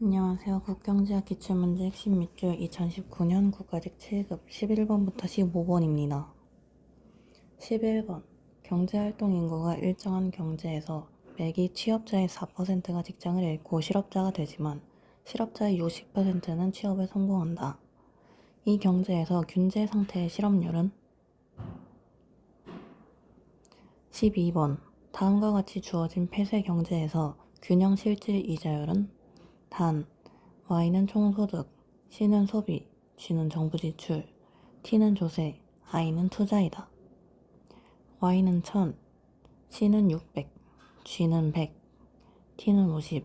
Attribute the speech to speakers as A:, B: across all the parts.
A: 안녕하세요. 국경제학 기출문제 핵심 밑줄 2019년 국가직 7급 11번부터 15번입니다. 11번 경제활동 인구가 일정한 경제에서 매기 취업자의 4%가 직장을 잃고 실업자가 되지만 실업자의 60%는 취업에 성공한다. 이 경제에서 균제 상태의 실업률은 12번 다음과 같이 주어진 폐쇄 경제에서 균형 실질 이자율은 단 Y는 총소득, C는 소비, G는 정부 지출, T는 조세, I는 투자이다. Y는 1000, C는 600, G는 100, T는 50,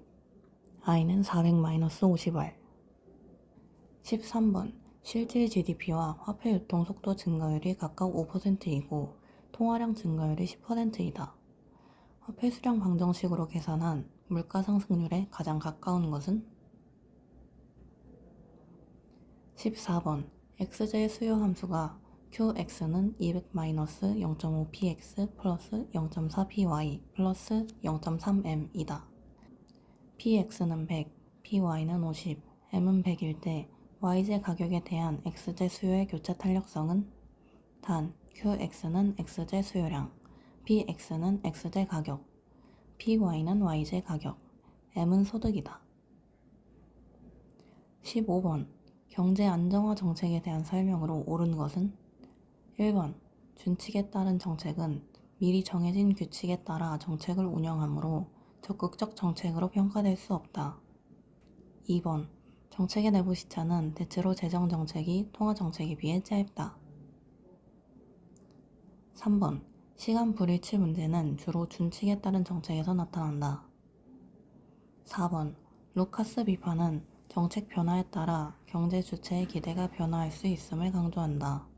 A: I는 400-50R. 13번 실질 GDP와 화폐 유통 속도 증가율이 각각 5%이고 통화량 증가율이 10%이다. 화폐 수량 방정식으로 계산한 물가 상승률에 가장 가까운 것은? 14번. x제의 수요 함수가 qx는 200-0.5px 플러스 0.4py 플러스 0.3m이다. px는 100, py는 50, m은 100일 때 y제 가격에 대한 x제 수요의 교차 탄력성은? 단 qx는 x제 수요량, px는 x제 가격, py는 y제 가격, m은 소득이다. 15번 경제 안정화 정책에 대한 설명으로 옳은 것은 1번 준칙에 따른 정책은 미리 정해진 규칙에 따라 정책을 운영하므로 적극적 정책으로 평가될 수 없다. 2번 정책의 내부 시차는 대체로 재정 정책이 통화 정책에 비해 짧다. 3번 시간 불일치 문제는 주로 준칙에 따른 정책에서 나타난다. 4번 루카스 비판은 정책 변화에 따라 경제 주체의 기대가 변화할 수 있음을 강조한다.